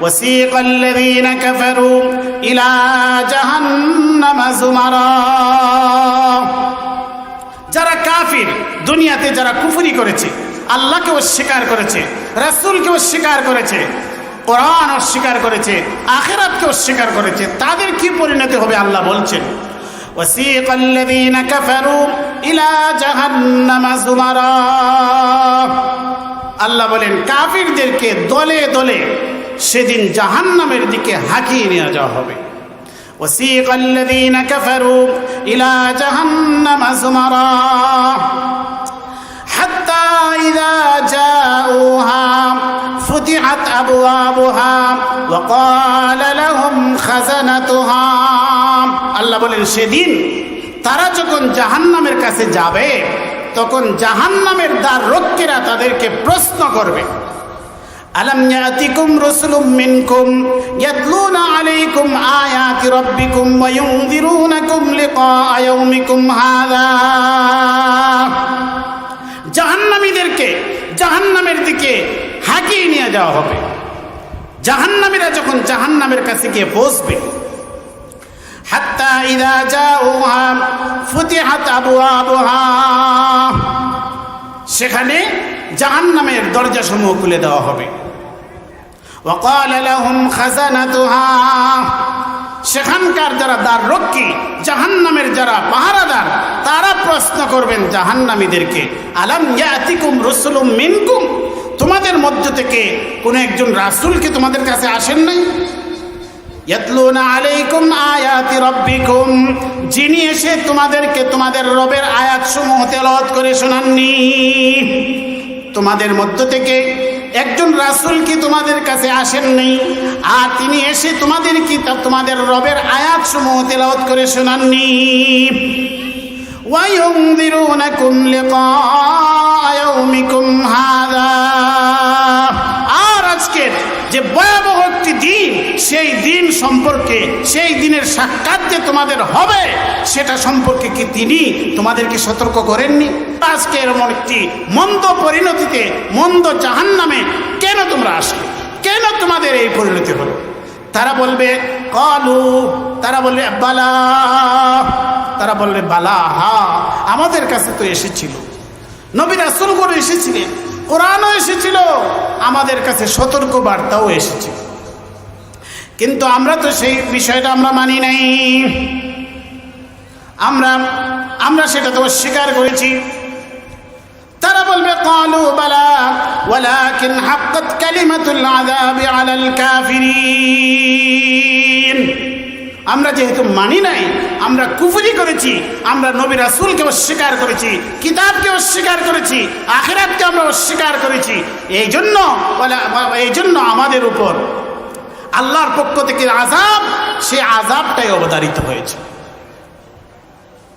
وسيق الذين كفروا إلى جهنم زمرا যারা কাফির দুনিয়াতে যারা কুফরি করেছে আল্লাহকে অস্বীকার করেছে রাসূলকে অস্বীকার করেছে কোরআন অস্বীকার করেছে আখেরাতকে অস্বীকার করেছে তাদের কি পরিণতি হবে আল্লাহ বলছেন وسيق الذين كفروا إلى جهنم زمرا আল্লাহ বলেন কাফিরদেরকে দলে দলে সেদিন জাহান্নামের দিকে হাঁকিয়ে নিয়ে যাওয়া হবে وسيق الذين كفروا إلى جهنم زمرا حتى إذا جاءوها فتحت أبوابها وقال لهم خزنتها আল্লাহ বলেন সেদিন তারা যখন জাহান্নামের কাছে যাবে তখন জাহান্নামের দ্বার রক্ষীরা তাদেরকে প্রশ্ন করবে ألم يأتكم رسل منكم يتلون عليكم آيات ربكم وينذرونكم لقاء يومكم هذا জাহান্নামীদেরকে জাহান্নামের দিকে হাঁকিয়ে নিয়ে যাওয়া হবে জাহান্নামীরা যখন জাহান্নামের কাছে গিয়ে পৌঁছবে হাত্তা ইদা জাউহা ফুতিহাত আবওয়াবুহা সেখানে জাহান নামের দরজাসমূহ খুলে দেওয়া হবে। সেখানকার যারা দ্বার রক্ষী জাহান নামের যারা পাহারাদার, তারা প্রশ্ন করবেন জাহান নামীদেরকে আলাম ইয়াতিকুম রসুলুম মিনকুম? তোমাদের মধ্য থেকে কোন একজন রাসুলকে তোমাদের কাছে আসেন নাই? যিনি এসে তোমাদেরকে তোমাদের রবের আয়াত সমূহ তেলত করে শোনাননি। তোমাদের মধ্য থেকে একজন রাসূল কি তোমাদের কাছে আসেন নাই আর তিনি এসে তোমাদের কি তা- তোমাদের রবের আয়াতসমূহ তেলাওয়াত করে শোনাননি وينذرونكم لقاء يومكم هذا আর আজকের যে ভয়াবহ একটি দিন সেই দিন সম্পর্কে, সেই দিনের সাক্ষাৎ যে তোমাদের হবে, সেটা সম্পর্কে কি তিনি তোমাদেরকে সতর্ক করেননি? আজকে এরকম একটি মন্দ পরিণতিতে, মন্দ জাহান্নামে কেন তোমরা আসলে? কেন তোমাদের এই পরিণতি হলো? তারা বলবে, কলু। তারা বলবে, বালা। তারা বলবে, বালা, হা। আমাদের কাছে তো এসেছিল। নবী রাসুল করে এসেছিলেন, কোরআনও এসেছিল, আমাদের কাছে সতর্ক বার্তাও এসেছিল। কিন্তু আমরা তো সেই বিষয়টা আমরা মানি নাই। আমরা আমরা সেটা তো অস্বীকার করেছি। তারা বলবে, কালু বালা, ওয়ালাকিন হাক্কাত কালিমাতুল আযাবি আলাল কাফিরিন। আমরা যেহেতু মানি নাই, আমরা কুফুরি করেছি, আমরা নবী রাসুলকে অস্বীকার করেছি, কিতাবকে অস্বীকার করেছি, আখেরাতকে আমরা অস্বীকার করেছি এই জন্য এই জন্য আমাদের উপর আল্লাহর পক্ষ থেকে আজাব সে আজাবটাই অবতারিত হয়েছে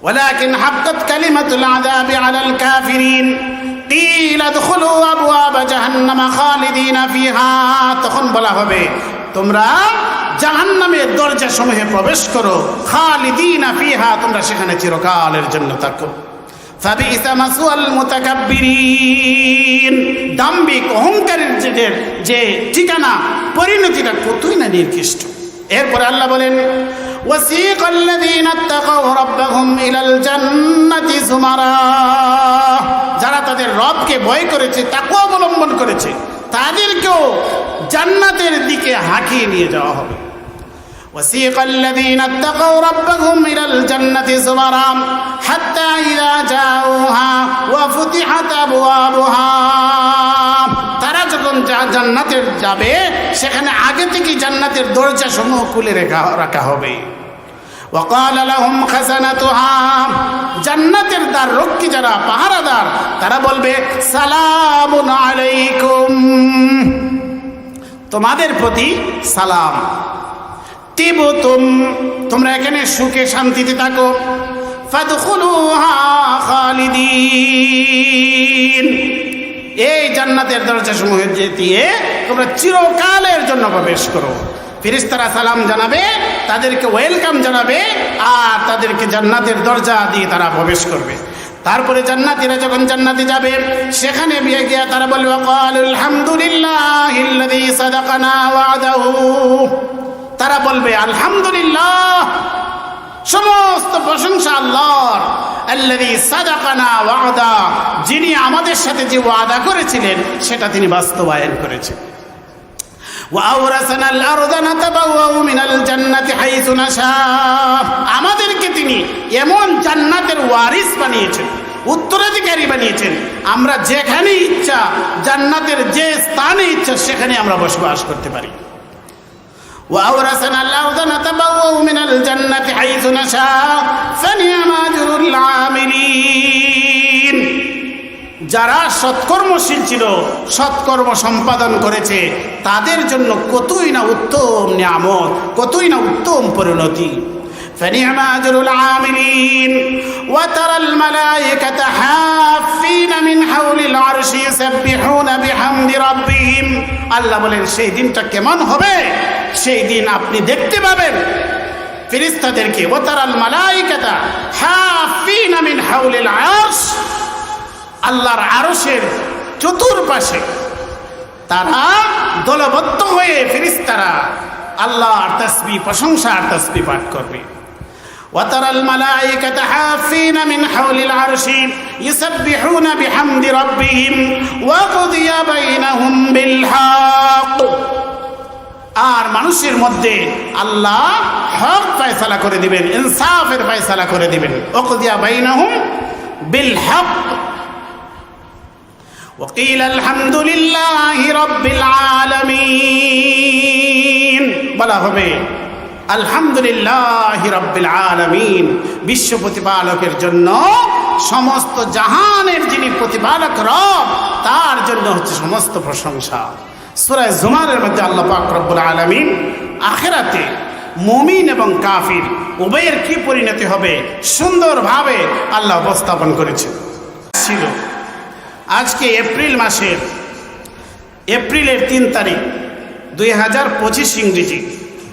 ولكن حقت كلمة العذاب على الكافرين قيل ادخلوا أبواب جهنم خالدين فيها তখন বলা হবে তোমরা জাহান্নামের দরজা সমূহে প্রবেশ করো খালিদিনা ফিহা তোমরা সেখানে চিরকালের জন্য থাকো فبئس مثوى المتكبرين দাম্বিক অহংকারের যে যে ঠিকানা পরিণতিটা কতই না নির্দিষ্ট এরপরে আল্লাহ বলেন وسيق الذين اتقوا ربهم إلى الجنة زمرا যারা তাদের রবকে ভয় করেছে তাকে অবলম্বন করেছে তাদেরকেও জান্নাতের দিকে হাঁকিয়ে নিয়ে যাওয়া হবে وسيق الذين اتقوا ربهم إلى الجنة زمرا حتى إذا جاءوها وفتحت أبوابها তারা যখন যা- জান্নাতের যাবে, সেখানে আগে থেকে জান্নাতের দরজা সমূহ খুলে রেখা, রাখা হবে। জান্নাতের দ্বার রক্ষী যারা, পাহারাদার, তারা বলবে আলাইকুম। তোমাদের প্রতি সালাম। তিবুতুম, তোমরা এখানে সুখে শান্তিতে থাকো। ফাদখুলুহা খালিদিন। এই জান্নাতের দরজা সমূহ দিয়ে তোমরা চিরকালের জন্য প্রবেশ করো। ফিরিস্তারা সালাম জানাবে, তাদেরকে ওয়েলকাম জানাবে, আর তাদেরকে জান্নাতের দরজা দিয়ে তারা প্রবেশ করবে। তারপরে জান্নাতীরা যখন জান্নাতে যাবে, সেখানে বিয়ে গিয়া তারা বলবে, "ওয়াকালু আলহামদুলিল্লাহিল্লাযী সাদাকানা ওয়াদাহু। তারা বলবে, আলহামদুলিল্লাহ, সমস্ত প্রশংসা আল্লাহর। আল্লাযী সাদাকানা ওয়াদা। যিনি আমাদের সাথে যে ওয়াদা করেছিলেন সেটা তিনি বাস্তবায়ন করেছেন وأورثنا الأرض نتبوأ من الجنة حيث نشاء আমাদেরকে তিনি এমন জান্নাতের ওয়ারিস বানিয়েছেন উত্তরাধিকারী বানিয়েছেন আমরা যেখানে ইচ্ছা জান্নাতের যে স্থানে ইচ্ছা সেখানে আমরা বসবাস করতে পারি وأورثنا الأرض نتبوأ من الجنة حيث نشاء فنعم أجر العاملين যারা সৎকর্মশীল ছিল সৎকর্ম সম্পাদন করেছে তাদের জন্য কতই না উত্তম নিয়ামত কতই না উত্তম পরিণতি فنعم أجر العاملين وترى الملائكة حافين من حول العرش يسبحون بحمد ربهم আল্লাহ বলেন সেই দিনটা কেমন হবে সেই দিন আপনি দেখতে পাবেন ফিরিস্তাদেরকে ওতারাল মালাইকাতা হাফিনা মিন হাউলিল আরশ আল্লাহর আরশের চতুর্পাশে তারা দলবদ্ধ হয়ে ফিরিস্তারা আল্লাহর তসবি প্রশংসা আর তসবি পাঠ করবে وترى الملائكة حافين من حول العرش يسبحون بحمد ربهم وقضي بينهم بالحق আর মানুষের মধ্যে আল্লাহ হক ফয়সালা করে দিবেন ইনসাফের ফয়সালা করে দিবেন ওকদিয়া বাইনাহুম বিল হক وقيل الحمد لله رب العالمين বলা হবে আলহামদুলিল্লাহ রব্বিল আলামিন বিশ্ব প্রতিপালকের জন্য সমস্ত জাহানের যিনি প্রতিপালক রব তার জন্য হচ্ছে সমস্ত প্রশংসা সুরায় জুমারের মধ্যে আল্লাহ পাক রব্বুল আলামিন আখেরাতে মুমিন এবং কাফির উভয়ের কি পরিণতি হবে সুন্দরভাবে আল্লাহ উপস্থাপন করেছেন ছিল আজকে এপ্রিল মাসের, এপ্রিলের তিন তারিখ, দুই হাজার পঁচিশ ইংরেজি।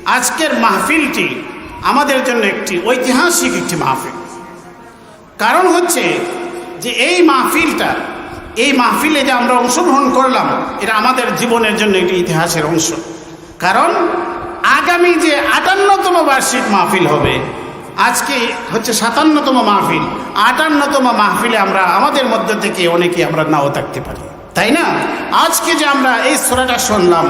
আজকের মাহফিলটি আমাদের জন্য একটি ঐতিহাসিক একটি মাহফিল। কারণ হচ্ছে যে এই মাহফিলটা, এই মাহফিলে যে আমরা অংশগ্রহণ করলাম, এটা আমাদের জীবনের জন্য একটি ইতিহাসের অংশ। কারণ আগামী যে আটান্নতম বার্ষিক মাহফিল হবে আজকে হচ্ছে সাতান্নতম মাহফিল, আটান্নতম মাহফিলে আমরা আমাদের মধ্যে থেকে অনেকে আমরা নাও থাকতে পারি। তাই না? আজকে যে আমরা এই সোরাটা শুনলাম,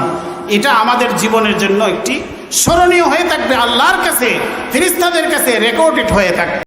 এটা আমাদের জীবনের জন্য একটি স্মরণীয় হয়ে থাকবে, আল্লাহর কাছে ফিরিস্তাদের কাছে রেকর্ডেড হয়ে থাকবে।